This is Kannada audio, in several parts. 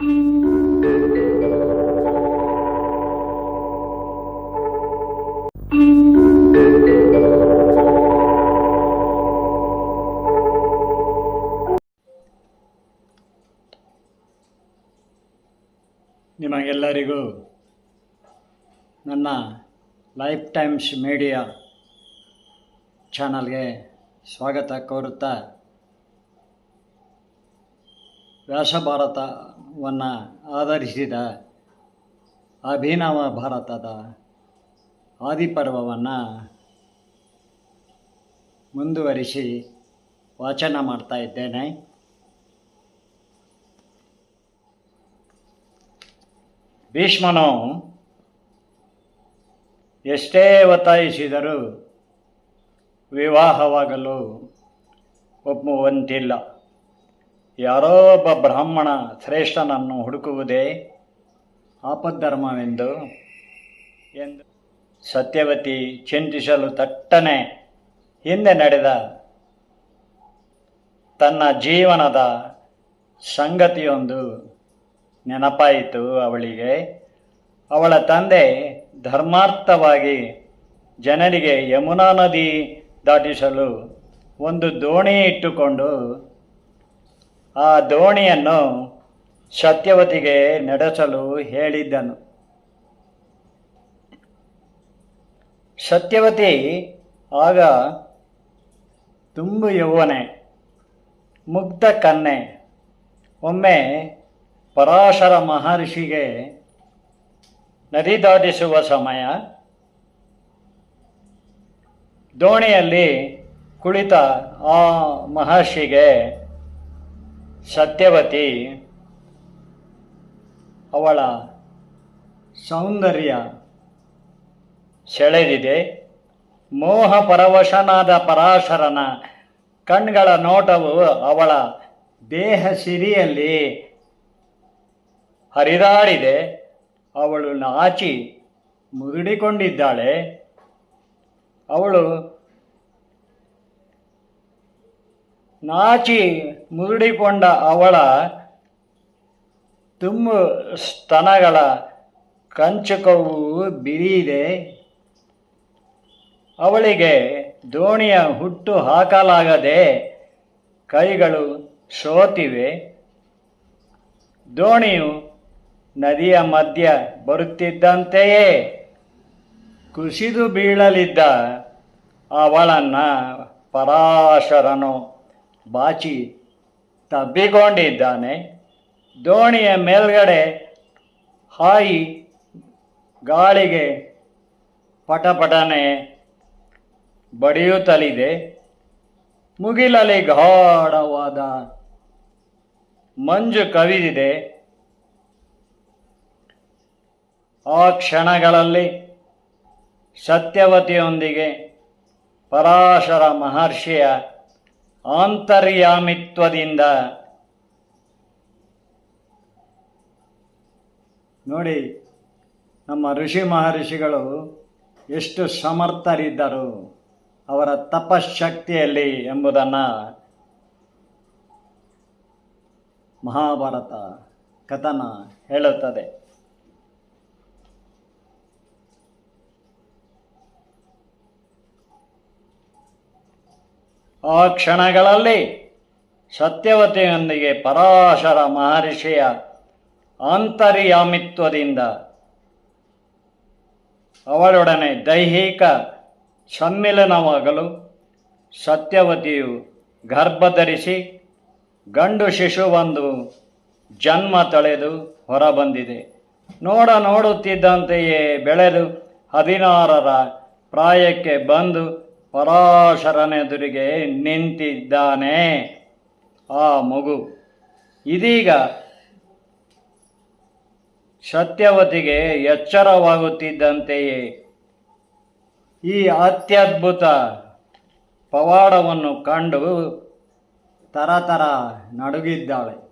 ನಿಮಗೆಲ್ಲರಿಗೂ ನನ್ನ ಲೈಫ್ ಟೈಮ್ಸ್ ಮೀಡಿಯಾ ಚಾನಲ್ಗೆ ಸ್ವಾಗತ ಕೋರುತ್ತಾ ವ್ಯಾಸಭಾರತವನ್ನು ಆಧರಿಸಿದ ಅಭಿನವ ಭಾರತದ ಆದಿಪರ್ವವನ್ನು ಮುಂದುವರಿಸಿ ವಾಚನ ಮಾಡ್ತಾ ಇದ್ದೇನೆ. ಭೀಷ್ಮನು ಎಷ್ಟೇ ಒತ್ತಾಯಿಸಿದರೂ ವಿವಾಹವಾಗಲು ಒಪ್ಪುವಂತಿಲ್ಲ. ಯಾರೋ ಒಬ್ಬ ಬ್ರಾಹ್ಮಣ ಶ್ರೇಷ್ಠನನ್ನು ಹುಡುಕುವುದೇ ಆಪದ್ಧರ್ಮವೆಂದು ಎಂದು ಸತ್ಯವತಿ ಚಿಂತಿಸಲು ತಟ್ಟನೆ ಹಿಂದೆ ನಡೆದ ತನ್ನ ಜೀವನದ ಸಂಗತಿಯೊಂದು ನೆನಪಾಯಿತು ಅವಳಿಗೆ. ಅವಳ ತಂದೆ ಧರ್ಮಾರ್ಥವಾಗಿ ಜನರಿಗೆ ಯಮುನಾ ನದಿ ದಾಟಿಸಲು ಒಂದು ದೋಣಿ ಇಟ್ಟುಕೊಂಡು ಆ ದೋಣಿಯನ್ನು ಸತ್ಯವತಿಗೆ ನಡೆಸಲು ಹೇಳಿದ್ದನು. ಸತ್ಯವತಿ ಆಗ ತುಂಬು ಯೌವನೆ, ಮುಗ್ಧ ಕನ್ನೆ ಒಮ್ಮೆ ಪರಾಶರ ಮಹರ್ಷಿಗೆ ನದಿ ದಾಟಿಸುವ ಸಮಯ, ದೋಣಿಯಲ್ಲಿ ಕುಳಿತ ಆ ಮಹರ್ಷಿಗೆ ಸತ್ಯವತಿ, ಅವಳ ಸೌಂದರ್ಯ ಸೆಳೆದಿದೆ. ಮೋಹ ಪರವಶನಾದ ಪರಾಶರನ ಕಣ್ಗಳ ನೋಟವು ಅವಳ ದೇಹ ಸಿರಿಯಲ್ಲಿ ಹರಿದಾಡಿದೆ. ಅವಳು ನಾಚಿ ಮುರುಡಿಕೊಂಡಿದ್ದಾಳೆ ಅವಳು ನಾಚಿ ಮುದುಡಿಕೊಂಡ ಅವಳ ತುಂಬು ಸ್ತನಗಳ ಕಂಚುಕವು ಬಿರಿದೆ ಅವಳಿಗೆ ದೋಣಿಯ ಹುಟ್ಟು ಹಾಕಲಾಗದೆ ಕೈಗಳು ಸೋತಿವೆ. ದೋಣಿಯು ನದಿಯ ಮಧ್ಯ ಬರುತ್ತಿದ್ದಂತೆಯೇ ಕುಸಿದು ಬೀಳಲಿದ್ದ ಅವಳನ್ನು ಪರಾಶರನು. ಬಾಚಿ ತಬ್ಬಿಕೊಂಡಿದ್ದಾನೆ. ದೋಣಿಯ ಮೇಲ್ಗಡೆ ಹಾಯಿ ಗಾಳಿಗೆ ಪಟಪಟನೆ ಬಡಿಯುತ್ತಲಿದೆ. ಮುಗಿಲಲ್ಲಿ ಗಾಢವಾದ ಮಂಜು ಕವಿದಿದೆ. ಆ ಕ್ಷಣಗಳಲ್ಲಿ ಸತ್ಯವತಿಯೊಂದಿಗೆ ಪರಾಶರ ಮಹರ್ಷಿಯ ಆಂತರ್ಯಾಮಿತ್ವದಿಂದ. ನೋಡಿ ನಮ್ಮ ಋಷಿ ಮಹರ್ಷಿಗಳು ಎಷ್ಟು ಸಮರ್ಥರಿದ್ದರು ಅವರ ತಪಶಕ್ತಿಯಲ್ಲಿ ಎಂಬುದನ್ನು. ಮಹಾಭಾರತ ಕಥನ ಹೇಳುತ್ತದೆ. ಆ ಕ್ಷಣಗಳಲ್ಲಿ ಸತ್ಯವತಿಯೊಂದಿಗೆ ಪರಾಶರ ಮಹರ್ಷಿಯ ಆಂತರ್ಯಾಮಿತ್ವದಿಂದ ಅವಳೊಡನೆ ದೈಹಿಕ ಸಮ್ಮಿಲನವಾಗಲು ಸತ್ಯವತಿಯು ಗರ್ಭಧರಿಸಿ ಗಂಡು ಶಿಶುವೊಂದು ಜನ್ಮ ತಳೆದು ಹೊರಬಂದಿದೆ. ನೋಡ ನೋಡುತ್ತಿದ್ದಂತೆಯೇ ಬೆಳೆದು ಹದಿನಾರರ ಪ್ರಾಯಕ್ಕೆ ಬಂದು ಪರಾಶರನೆದುರಿಗೆ ನಿಂತಿದ್ದಾನೆ. ಆ ಮಗು. ಇದೀಗ ಸತ್ಯವತಿಗೆ ಎಚ್ಚರವಾಗುತ್ತಿದ್ದಂತೆಯೇ ಈ ಅತ್ಯದ್ಭುತ ಪವಾಡವನ್ನು ಕಂಡು ತರತರ ನಡುಗಿದ್ದಾಳೆ.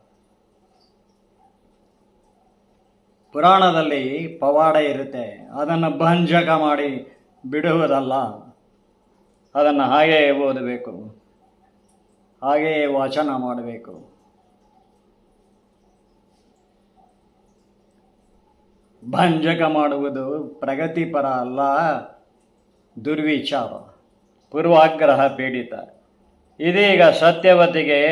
ಪುರಾಣದಲ್ಲಿ ಪವಾಡ ಇರುತ್ತೆ. ಅದನ್ನು ಭಂಜಕ ಮಾಡಿ ಬಿಡುವುದಲ್ಲ. ಅದನ್ನು ಹಾಗೆಯೇ ಓದಬೇಕು. ಹಾಗೆಯೇ ವಾಚನ ಮಾಡಬೇಕು. ಭಂಜಕ ಮಾಡುವುದು ಪ್ರಗತಿಪರ ಅಲ್ಲ, ದುರ್ವಿಚಾರ. ಪೂರ್ವಾಗ್ರಹ ಪೀಡಿತ. ಇದೀಗ ಸತ್ಯವತಿಗೆ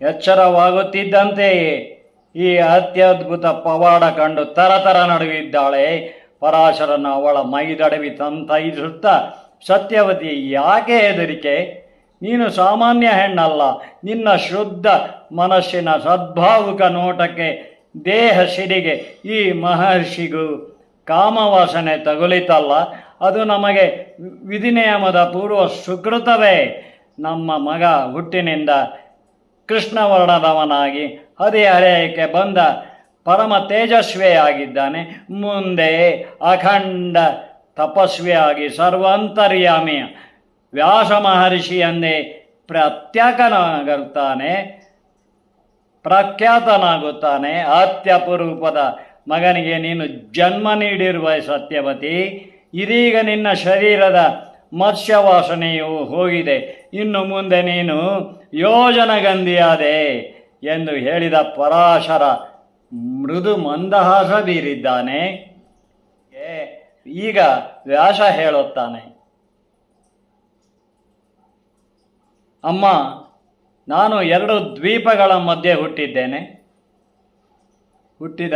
ಎಚ್ಚರವಾಗುತ್ತಿದ್ದಂತೆಯೇ ಈ ಅತ್ಯದ್ಭುತ ಪವಾಡ ಕಂಡು ತರತರ ನಡುಗಿದ್ದಾಳೆ. ಪರಾಶರನ ಅವಳ ಮೈದಡವಿ ತಂತೈಸುತ್ತ ಸತ್ಯವತಿ ಯಾಕೆ ಹೆದರಿಕೆ? ನೀನು ಸಾಮಾನ್ಯ ಹೆಣ್ಣಲ್ಲ. ನಿನ್ನ ಶುದ್ಧ ಮನಸ್ಸಿನ ಸದ್ಭಾವುಕ ನೋಟಕ್ಕೆ ದೇಹ ಸಿರಿಗೆ ಈ ಮಹರ್ಷಿಗೂ ಕಾಮವಾಸನೆ ತಗುಲಿತಲ್ಲ. ಅದು ನಮಗೆ ವಿಧಿನಿಯಮದ ಪೂರ್ವ ಸುಕೃತವೇ. ನಮ್ಮ ಮಗ ಹುಟ್ಟಿನಿಂದ ಕೃಷ್ಣವರ್ಣದವನಾಗಿ ಹದಿಹರೆಯಕ್ಕೆ ಬಂದ ಪರಮ ತೇಜಸ್ವಿಯಾಗಿದ್ದಾನೆ ಮುಂದೆ ಅಖಂಡ ತಪಸ್ವಿಯಾಗಿ ಸರ್ವಾಂತರ್ಯಾಮಿ. ವ್ಯಾಸ ಮಹರ್ಷಿಯನ್ನೇ ಪ್ರತ್ಯೇಕನಾಗುತ್ತಾನೆ ಪ್ರಖ್ಯಾತನಾಗುತ್ತಾನೆ. ಅತ್ಯಪರೂಪದ ಮಗನಿಗೆ ನೀನು ಜನ್ಮ ನೀಡಿರುವ ಸತ್ಯವತಿ. ಇದೀಗ ನಿನ್ನ ಶರೀರದ ಮತ್ಸ್ಯವಾಸನೆಯು ಹೋಗಿದೆ. ಇನ್ನು ಮುಂದೆ ನೀನು ಯೋಜನಗಂಧಿಯಾದೆ ಎಂದು ಹೇಳಿದ ಪರಾಶರ ಮೃದು ಮಂದಹಾಸ ಬೀರಿದ್ದಾನೆ. ಈಗ ವ್ಯಾಸ ಹೇಳುತ್ತಾನೆ. ಅಮ್ಮ, ನಾನು ಎರಡು ದ್ವೀಪಗಳ ಮಧ್ಯೆ ಹುಟ್ಟಿದ್ದೇನೆ. ಹುಟ್ಟಿದ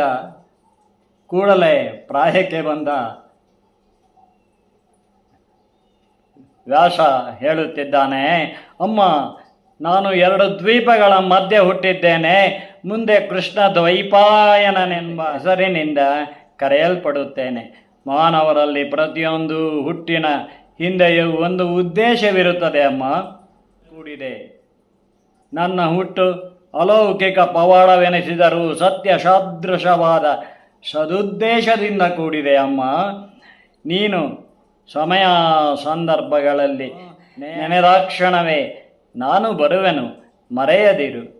ಕೂಡಲೇ ಪ್ರಾಯಕ್ಕೆ ಬಂದ ವ್ಯಾಸ ಹೇಳುತ್ತಿದ್ದಾನೆ, ಅಮ್ಮ, ನಾನು ಎರಡು ದ್ವೀಪಗಳ ಮಧ್ಯೆ ಹುಟ್ಟಿದ್ದೇನೆ. ಮುಂದೆ ಕೃಷ್ಣ ದ್ವೈಪಾಯನನೆಂಬ ಹೆಸರಿನಿಂದ ಕರೆಯಲ್ಪಡುತ್ತೇನೆ. ಮಾನವರಲ್ಲಿ ಪ್ರತಿಯೊಂದು ಹುಟ್ಟಿನ ಹಿಂದೆಯೂ ಒಂದು ಉದ್ದೇಶವಿರುತ್ತದೆ ಅಮ್ಮ. ಕೂಡಿದೆ. ನನ್ನ ಹುಟ್ಟು ಅಲೌಕಿಕ ಪವಾಡವೆನಿಸಿದರೂ ಸತ್ಯ ಸದೃಶವಾದ ಸದುದ್ದೇಶದಿಂದ ಕೂಡಿದೆ ಅಮ್ಮ. ನೀನು ಸಮಯ ಸಂದರ್ಭಗಳಲ್ಲಿ ನೆನೆದಾಕ್ಷಣವೇ ನಾನು ಬರುವೆನು, ಮರೆಯದಿರು.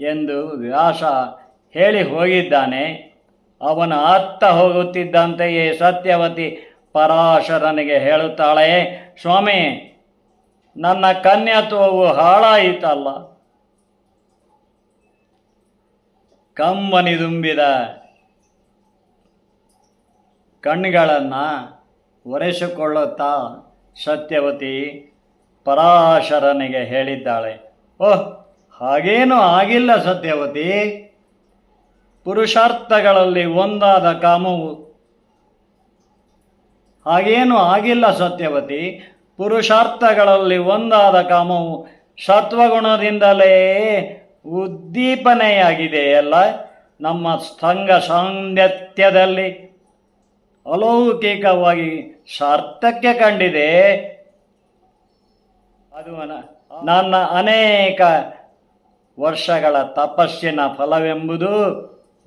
ಎಂದು ವ್ಯಾಸ ಹೇಳಿ ಹೋಗಿದ್ದಾನೆ. ಅವನ ಅತ್ತ ಹೋಗುತ್ತಿದ್ದಂತೆಯೇ ಸತ್ಯವತಿ ಪರಾಶರನಿಗೆ ಹೇಳುತ್ತಾಳೆ, ಸ್ವಾಮಿ, ನನ್ನ ಕನ್ಯತ್ವವು ಹಾಳಾಯಿತಲ್ಲ. ಕಂಬನಿ ತುಂಬಿದ ಕಣ್ಣುಗಳನ್ನು ಒರೆಸಿಕೊಳ್ಳುತ್ತಾ ಸತ್ಯವತಿ ಪರಾಶರನಿಗೆ ಹೇಳಿದ್ದಾಳೆ, ಓಹ್ ಹಾಗೇನೂ ಆಗಿಲ್ಲ ಸತ್ಯವತಿ. ಪುರುಷಾರ್ಥಗಳಲ್ಲಿ ಒಂದಾದ ಕಾಮವು. ಹಾಗೇನೂ ಆಗಿಲ್ಲ ಸತ್ಯವತಿ. ಪುರುಷಾರ್ಥಗಳಲ್ಲಿ ಒಂದಾದ ಕಾಮವು ಸತ್ವಗುಣದಿಂದಲೇ ಉದ್ದೀಪನೆಯಾಗಿದೆಯಲ್ಲ ನಮ್ಮ ಸಂಘ ಸಾಂಗತ್ಯದಲ್ಲಿ ಅಲೌಕಿಕವಾಗಿ ಸಾರ್ಥಕ್ಯ ಕಂಡಿದೆ. ಅದು ನನ್ನ ಅನೇಕ ವರ್ಷಗಳ ತಪಸ್ಸಿನ ಫಲವೆಂಬುದು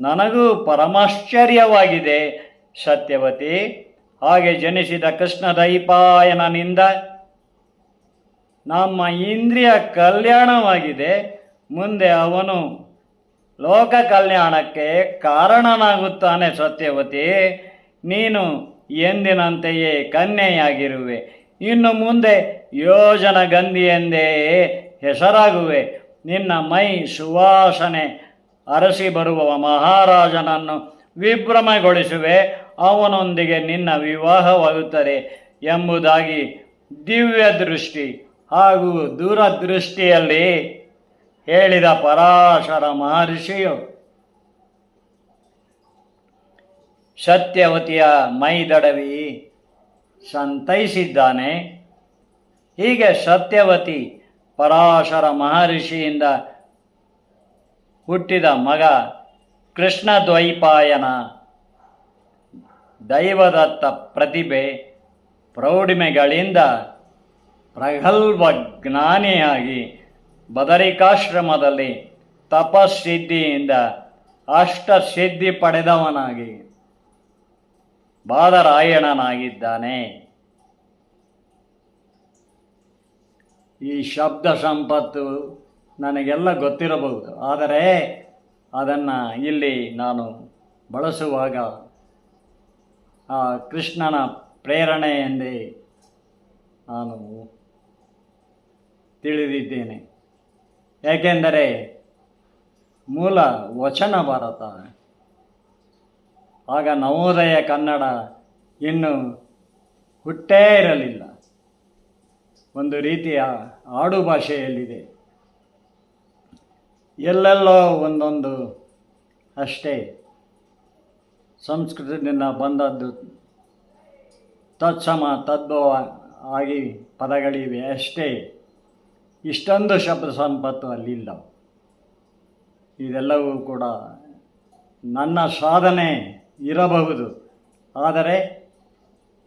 ನನಗೂ ಪರಮಾಶ್ಚರ್ಯವಾಗಿದೆ. ಸತ್ಯವತಿ, ಹಾಗೆ ಜನಿಸಿದ ಕೃಷ್ಣ ದೈಪಾಯನನಿಂದ ನಮ್ಮ ಇಂದ್ರಿಯ ಕಲ್ಯಾಣವಾಗಿದೆ. ಮುಂದೆ ಅವನು ಲೋಕ ಕಲ್ಯಾಣಕ್ಕೆ ಕಾರಣನಾಗುತ್ತಾನೆ ಸತ್ಯವತಿ. ನೀನು ಎಂದಿನಂತೆಯೇ ಕನ್ಯೆಯಾಗಿರುವೆ. ಇನ್ನು ಮುಂದೆ ಯೋಜನ ಗಂಧಿ ಎಂದೇ ಹೆಸರಾಗುವೆ. ನಿನ್ನ ಮೈ ಸುವಾಸನೆ ಅರಸಿ ಬರುವ ಮಹಾರಾಜನನ್ನು ವಿಭ್ರಮಗೊಳಿಸುವೆ, ಅವನೊಂದಿಗೆ ನಿನ್ನ ವಿವಾಹವಾಗುತ್ತದೆ ಎಂಬುದಾಗಿ ದಿವ್ಯ ದೃಷ್ಟಿ ಹಾಗೂ ದೂರದೃಷ್ಟಿಯಲ್ಲಿ ಹೇಳಿದ ಪರಾಶರ ಮಹರ್ಷಿಯು. ಸತ್ಯವತಿಯ ಮೈದಡವಿ ಸಂತೈಸಿದ್ದಾನೆ. ಹೀಗೆ ಸತ್ಯವತಿ ಪರಾಶರ ಮಹರ್ಷಿಯಿಂದ ಹುಟ್ಟಿದ ಮಗ ಕೃಷ್ಣ ದ್ವೈಪಾಯನ ದೈವದತ್ತ ಪ್ರತಿಭೆ ಪ್ರೌಢಿಮೆಗಳಿಂದ ಪ್ರಗಲ್ಭ ಜ್ಞಾನಿಯಾಗಿ ಬದರಿಕಾಶ್ರಮದಲ್ಲಿ ತಪಸ್ಸಿದ್ಧಿಯಿಂದ ಅಷ್ಟಸಿದ್ಧಿ ಪಡೆದವನಾಗಿ ಬಾದರಾಯಣನಾಗಿದ್ದಾನೆ. ಈ ಶಬ್ದ ಸಂಪತ್ತು ನನಗೆಲ್ಲ ಗೊತ್ತಿರಬಹುದು. ಆದರೆ ಅದನ್ನು ಇಲ್ಲಿ ನಾನು ಬಳಸುವಾಗ ಆ ಕೃಷ್ಣನ ಪ್ರೇರಣೆ ಎಂದೇ ನಾನು ತಿಳಿದಿದ್ದೇನೆ. ಏಕೆಂದರೆ ಮೂಲ ವಚನ ಭಾರತ. ಆಗ ನವೋದಯ ಕನ್ನಡ ಇನ್ನು ಹುಟ್ಟೇ ಇರಲಿಲ್ಲ. ಒಂದು ರೀತಿಯ ಆಡು ಭಾಷೆಯಲ್ಲಿದೆ. ಎಲ್ಲೆಲ್ಲೋ ಒಂದೊಂದು ಅಷ್ಟೇ ಸಂಸ್ಕೃತದಿಂದ ಬಂದದ್ದು ತತ್ಸಮ ತದ್ಭವ ಆಗಿ ಪದಗಳಿವೆ ಅಷ್ಟೇ. ಇಷ್ಟೊಂದು ಶಬ್ದ ಸಂಪತ್ತು ಅಲ್ಲಿಲ್ಲ. ಇದೆಲ್ಲವೂ ಕೂಡ ನನ್ನ ಸಾಧನೆ ಇರಬಹುದು. ಆದರೆ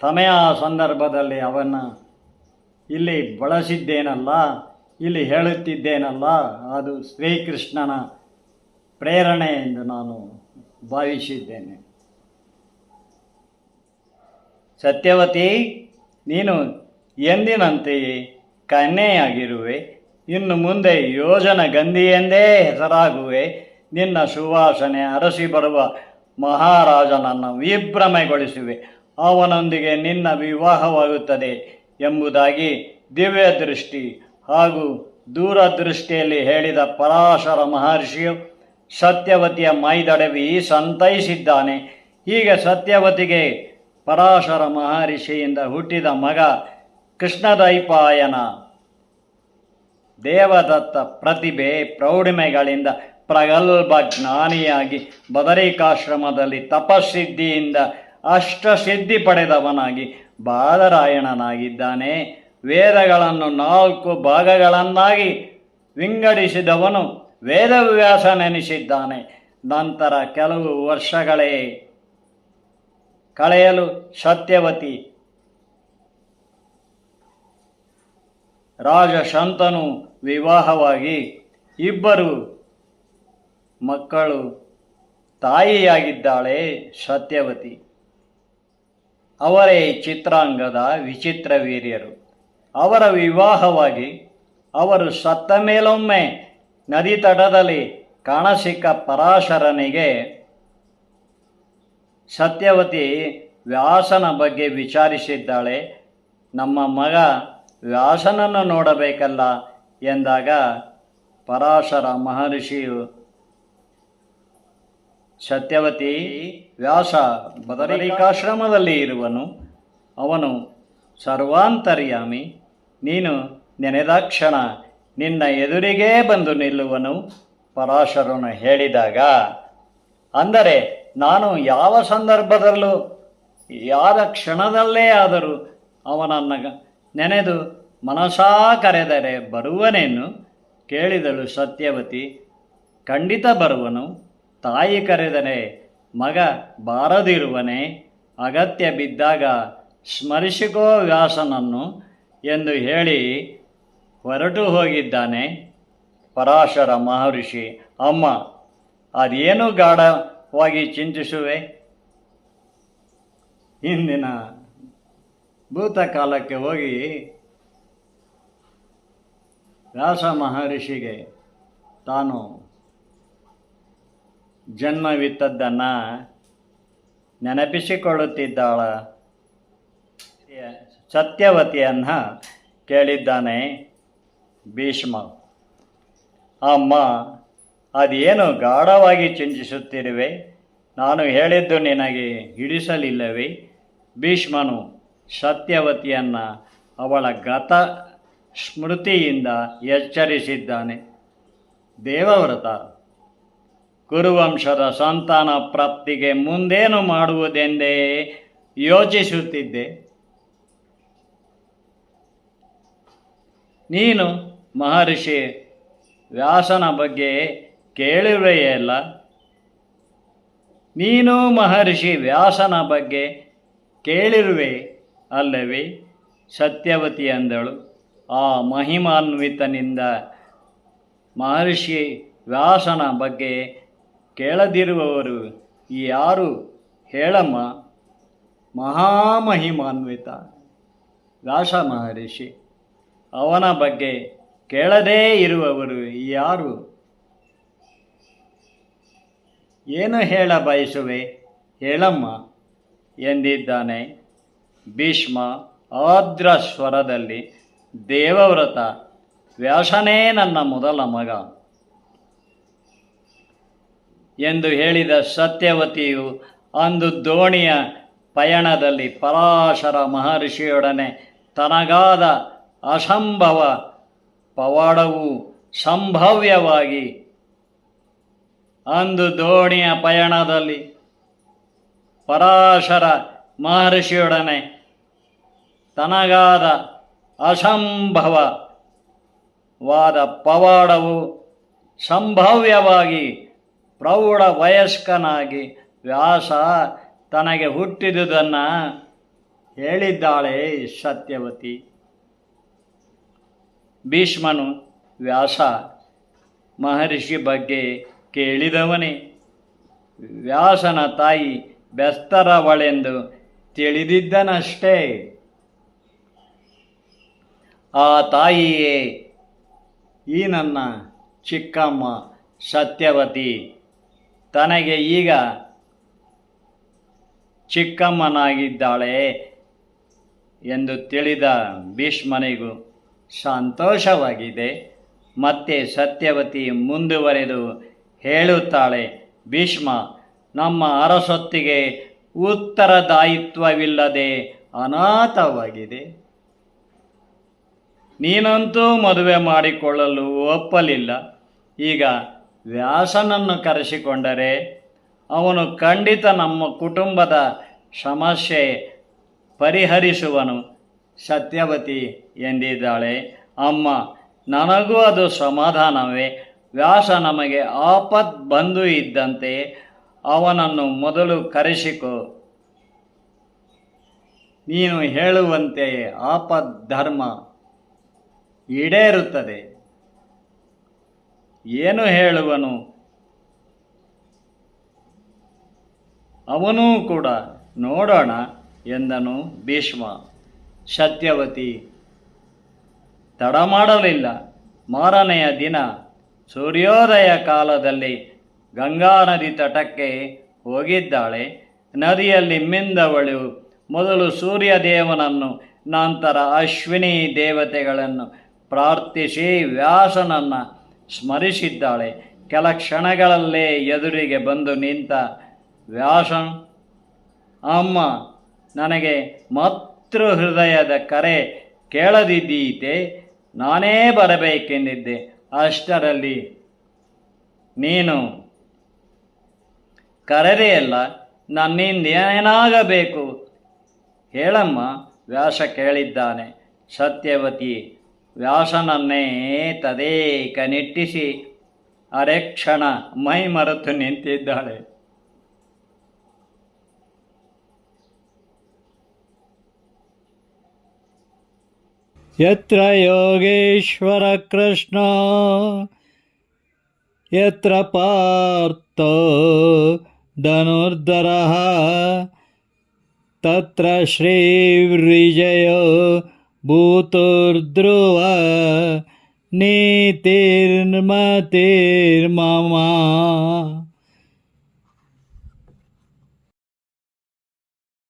ಸಮಯ ಸಂದರ್ಭದಲ್ಲಿ ಅವನ್ನು ಇಲ್ಲಿ ಬಳಸಿದ್ದೇನಲ್ಲ, ಇಲ್ಲಿ ಹೇಳುತ್ತಿದ್ದೇನಲ್ಲ, ಅದು ಶ್ರೀಕೃಷ್ಣನ ಪ್ರೇರಣೆ ಎಂದು ನಾನು ಭಾವಿಸಿದ್ದೇನೆ. ಸತ್ಯವತಿ, ನೀನು ಎಂದಿನಂತೆಯೇ ಕನ್ಯೆಯಾಗಿರುವೆ, ಇನ್ನು ಮುಂದೆ ಯೋಜನ ಗಂಧಿ ಎಂದೇ ಹೆಸರಾಗುವೆ, ನಿನ್ನ ಸುವಾಸನೆ ಅರಸಿ ಬರುವ ಮಹಾರಾಜನನ್ನು ವಿಭ್ರಮೆಗೊಳಿಸುವೆ, ಅವನೊಂದಿಗೆ ನಿನ್ನ ವಿವಾಹವಾಗುತ್ತದೆ. ಎಂಬುದಾಗಿ ದಿವ್ಯ ದೃಷ್ಟಿ ಹಾಗೂ ದೂರದೃಷ್ಟಿಯಲ್ಲಿ ಹೇಳಿದ ಪರಾಶರ ಮಹರ್ಷಿಯು ಸತ್ಯವತಿಯ ಮೈದಡವಿ ಸಂತೈಸಿದ್ದಾನೆ. ಹೀಗೆ ಸತ್ಯವತಿಗೆ ಪರಾಶರ ಮಹರ್ಷಿಯಿಂದ ಹುಟ್ಟಿದ ಮಗ ಕೃಷ್ಣದೈಪಾಯನ ದೇವದತ್ತ ಪ್ರತಿಭೆ ಪ್ರೌಢಿಮೆಗಳಿಂದ ಪ್ರಗಲ್ಭ ಜ್ಞಾನಿಯಾಗಿ ಬದರಿಕಾಶ್ರಮದಲ್ಲಿ ತಪಸ್ಸಿದ್ಧಿಯಿಂದ ಅಷ್ಟಸಿದ್ಧಿ ಪಡೆದವನಾಗಿ ಬಾದರಾಯಣನಾಗಿದ್ದಾನೆ ವೇದಗಳನ್ನು ನಾಲ್ಕು ಭಾಗಗಳನ್ನಾಗಿ ವಿಂಗಡಿಸಿದವನು ವೇದವ್ಯಾಸನೆನಿಸಿದ್ದಾನೆ. ನಂತರ ಕೆಲವು ವರ್ಷಗಳೇ ಕಳೆಯಲು ಸತ್ಯವತಿ ರಾಜ ಶಂತನು ವಿವಾಹವಾಗಿ ಇಬ್ಬರು ಮಕ್ಕಳು ತಾಯಿಯಾಗಿದ್ದಾಳೆ ಸತ್ಯವತಿ. ಅವರೇ ಚಿತ್ರಾಂಗದ ವಿಚಿತ್ರ ವೀರ್ಯರು. ಅವರ ವಿವಾಹವಾಗಿ ಅವರು ಸತ್ತ ಮೇಲೊಮ್ಮೆ ನದಿ ತಟದಲ್ಲಿ ಕಾಣಸಿಕ್ಕ ಪರಾಶರನಿಗೆ ಸತ್ಯವತಿ ವ್ಯಾಸನ ಬಗ್ಗೆ ವಿಚಾರಿಸಿದ್ದಾಳೆ. ನಮ್ಮ ಮಗ ವ್ಯಾಸನನ್ನು ನೋಡಬೇಕಲ್ಲ ಎಂದಾಗ ಪರಾಶರ ಮಹರ್ಷಿಯು ಸತ್ಯವತಿ ವ್ಯಾಸ ಬದರಿಕಾಶ್ರಮದಲ್ಲಿ ಇರುವನು. ಅವನು ಸರ್ವಾಂತರ್ಯಾಮಿ. ನೀನು ನೆನೆದಾಕ್ಷಣ, ನಿನ್ನ ಎದುರಿಗೇ ಬಂದು ನಿಲ್ಲುವನು, ಪರಾಶರನು ಹೇಳಿದಾಗ. ಅಂದರೆ ನಾನು ಯಾವ ಸಂದರ್ಭದಲ್ಲೂ, ಯಾರ ಕ್ಷಣದಲ್ಲೇ ಆದರೂ ಅವನನ್ನು ನೆನೆದು ಮನಸಾ ಕರೆದರೆ ಬರುವನೇನು? ಕೇಳಿದಳು ಸತ್ಯವತಿ. ಖಂಡಿತ ಬರುವನು. ತಾಯಿ ಕರೆದರೆ ಮಗ ಬಾರದಿರುವನೆ, ಅಗತ್ಯ ಬಿದ್ದಾಗ ಸ್ಮರಿಸಿಕೋ ವ್ಯಾಸನನ್ನು ಎಂದು ಹೇಳಿ ಹೊರಟು ಹೋಗಿದ್ದಾನೆ ಪರಾಶರ ಮಹರ್ಷಿ. ಅಮ್ಮ, ಅದೇನು ಗಾಢವಾಗಿ ಚಿಂತಿಸುವೆ? ಹಿಂದಿನ ಭೂತಕಾಲಕ್ಕೆ ಹೋಗಿ ವ್ಯಾಸ ಮಹರ್ಷಿಗೆ ತಾನು ಜನ್ಮವಿತ್ತದ್ದನ್ನು ನೆನಪಿಸಿಕೊಳ್ಳುತ್ತಿದ್ದಾಳ. ಸತ್ಯವತಿಯನ್ನು ಕೇಳಿದ್ದಾನೆ ಭೀಷ್ಮ. ಅಮ್ಮ, ಅದೇನು ಗಾಢವಾಗಿ ಚಿಂತಿಸುತ್ತಿರುವೆ? ನಾನು ಹೇಳಿದ್ದು ನಿನಗೆ ಹಿಡಿಸಲಿಲ್ಲವೇ? ಭೀಷ್ಮನು ಸತ್ಯವತಿಯನ್ನು ಅವಳ ಗತ ಸ್ಮೃತಿಯಿಂದ ಎಚ್ಚರಿಸಿದ್ದಾನೆ. ದೇವವ್ರತ ಕುರುವಂಶದ ಸಂತಾನ ಪ್ರಾಪ್ತಿಗೆ ಮುಂದೇನು ಮಾಡುವುದೆಂದೇ ಯೋಚಿಸುತ್ತಿದ್ದೆ. ನೀನು ಮಹರ್ಷಿ ವ್ಯಾಸನ ಬಗ್ಗೆ ಕೇಳಿರುವೆಯಲ್ಲ ನೀನು ಮಹರ್ಷಿ ವ್ಯಾಸನ ಬಗ್ಗೆ ಕೇಳಿರುವೆ ಅಲ್ಲವೇ? ಸತ್ಯವತಿ ಅಂದಳು. ಆ ಮಹಿಮಾನ್ವಿತನಿಂದ ಮಹರ್ಷಿ ವ್ಯಾಸನ ಬಗ್ಗೆ ಕೇಳದಿರುವವರು ಯಾರು ಹೇಳಮ್ಮ? ಮಹಾಮಹಿಮಾನ್ವಿತ ವ್ಯಾಸ ಮಹರ್ಷಿ, ಅವನ ಬಗ್ಗೆ ಕೇಳದೇ ಇರುವವರು ಯಾರು? ಏನು ಹೇಳ ಬಯಸುವೆ? ಹೇಳಮ್ಮ ಎಂದಿದ್ದಾನೆ. ಭೀಷ್ಮ ಆದ್ರ ಸ್ವರದಲ್ಲಿ ದೇವವ್ರತ, ವ್ಯಾಸನೇ ನನ್ನ ಮೊದಲ ಮಗ. ಎಂದು ಹೇಳಿದ ಸತ್ಯವತಿಯು ಅಂದು ದೋಣಿಯ ಪಯಣದಲ್ಲಿ ಪರಾಶರ ಮಹರ್ಷಿಯೊಡನೆ ತನಗಾದ ಅಸಂಭವ ಪವಾಡವು ಸಂಭವ್ಯವಾಗಿ ಅಂದು ದೋಣಿಯ ಪಯಣದಲ್ಲಿ ಪರಾಶರ ಮಹರ್ಷಿಯೊಡನೆ ತನಗಾದ ಅಸಂಭವವಾದ ಪವಾಡವು ಸಂಭವ್ಯವಾಗಿ ಪ್ರೌಢ ವಯಸ್ಕನಾಗಿ ವ್ಯಾಸ ತನಗೆ ಹುಟ್ಟಿದುದನ್ನು ಹೇಳಿದ್ದಾಳೆ ಸತ್ಯವತಿ. ಭೀಷ್ಮನು ವ್ಯಾಸ ಮಹರ್ಷಿ ಬಗ್ಗೆ ಕೇಳಿದವನೇ. ವ್ಯಾಸನ ತಾಯಿ ಬೆಸ್ತರವಳೆಂದು ತಿಳಿದಿದ್ದನಷ್ಟೇ. ಆ ತಾಯಿಯೇ ಈ ನನ್ನ ಚಿಕ್ಕಮ್ಮ ಸತ್ಯವತಿ. ತನಗೆ ಈಗ ಚಿಕ್ಕಮ್ಮನಾಗಿದ್ದಾಳೆ ಎಂದು ತಿಳಿದ ಭೀಷ್ಮನಿಗೂ ಸಂತೋಷವಾಗಿದೆ. ಮತ್ತೆ ಸತ್ಯವತಿ ಮುಂದುವರೆದು ಹೇಳುತ್ತಾಳೆ, ಭೀಷ್ಮ, ನಮ್ಮ ಅರಸೊತ್ತಿಗೆ ಉತ್ತರದಾಯಿತ್ವವಿಲ್ಲದೆ ಅನಾಥವಾಗಿದೆ. ನೀನಂತೂ ಮದುವೆ ಮಾಡಿಕೊಳ್ಳಲು ಒಪ್ಪಲಿಲ್ಲ. ಈಗ ವ್ಯಾಸನನ್ನು ಕರೆಸಿಕೊಂಡರೆ ಅವನು ಖಂಡಿತ ನಮ್ಮ ಕುಟುಂಬದ ಸಮಸ್ಯೆ ಪರಿಹರಿಸುವನು, ಸತ್ಯವತಿ ಎಂದಿದ್ದಾಳೆ. ಅಮ್ಮ, ನನಗೂ ಅದು ಸಮಾಧಾನವೇ. ವ್ಯಾಸ ನಮಗೆ ಆಪತ್ ಬಂದು ಇದ್ದಂತೆ ಅವನನ್ನು ಮೊದಲು ಕರೆಸಿಕೊ. ನೀನು ಹೇಳುವಂತೆ ಆಪದ್ ಧರ್ಮ ಈಡೇರುತ್ತದೆ. ಏನು ಹೇಳುವನು? ಅವನೂ ಕೂಡ ನೋಡೋಣ ಎಂದನು ಭೀಷ್ಮ. ಸತ್ಯವತಿ, ತಡ ಮಾಡಲಿಲ್ಲ. ಮಾರನೆಯ ದಿನ ಸೂರ್ಯೋದಯ ಕಾಲದಲ್ಲಿ ಗಂಗಾ ನದಿ ತಟಕ್ಕೆ ಹೋಗಿದ್ದಾಳೆ. ನದಿಯಲ್ಲಿ ಮಿಂದವಳು ಮೊದಲು ಸೂರ್ಯದೇವನನ್ನು, ನಂತರ ಅಶ್ವಿನಿ ದೇವತೆಗಳನ್ನು ಪ್ರಾರ್ಥಿಸಿ ವ್ಯಾಸನನ್ನು ಸ್ಮರಿಸಿದ್ದಾಳೆ. ಕೆಲ ಕ್ಷಣಗಳಲ್ಲೇ ಎದುರಿಗೆ ಬಂದು ನಿಂತ, ವ್ಯಾಸನ್, ಅಮ್ಮ, ನನಗೆ ಮಾತೃ ಹೃದಯದ ಕರೆ ಕೇಳದಿದ್ದೀತೆ. ನಾನೇ ಬರಬೇಕೆಂದಿದ್ದೆ. ಅಷ್ಟರಲ್ಲಿ ನೀನು ಕರೆದೆಯಲ್ಲ, ನನ್ನಿಂದ ಏನಾಗಬೇಕು? ಹೇಳಮ್ಮ, ವ್ಯಾಸ ಕೇಳಿದ್ದಾನೆ. ಸತ್ಯವತಿ ವ್ಯಾಸನನ್ನೇ ತದೇಕ ನಿಟ್ಟಿಸಿ ಅರೆ ಕ್ಷಣ ಮೈ ಮರೆತು ನಿಂತಿದ್ದಾಳೆ. ಯತ್ರ ಯೋಗೇಶ್ವರ ಕೃಷ್ಣ, ಯತ್ರ ಪಾರ್ಥ ಧನುರ್ಧರ, ತತ್ರ ಶ್ರೀವಿಜಯ भूतोर्ध्रुवा ध्रुव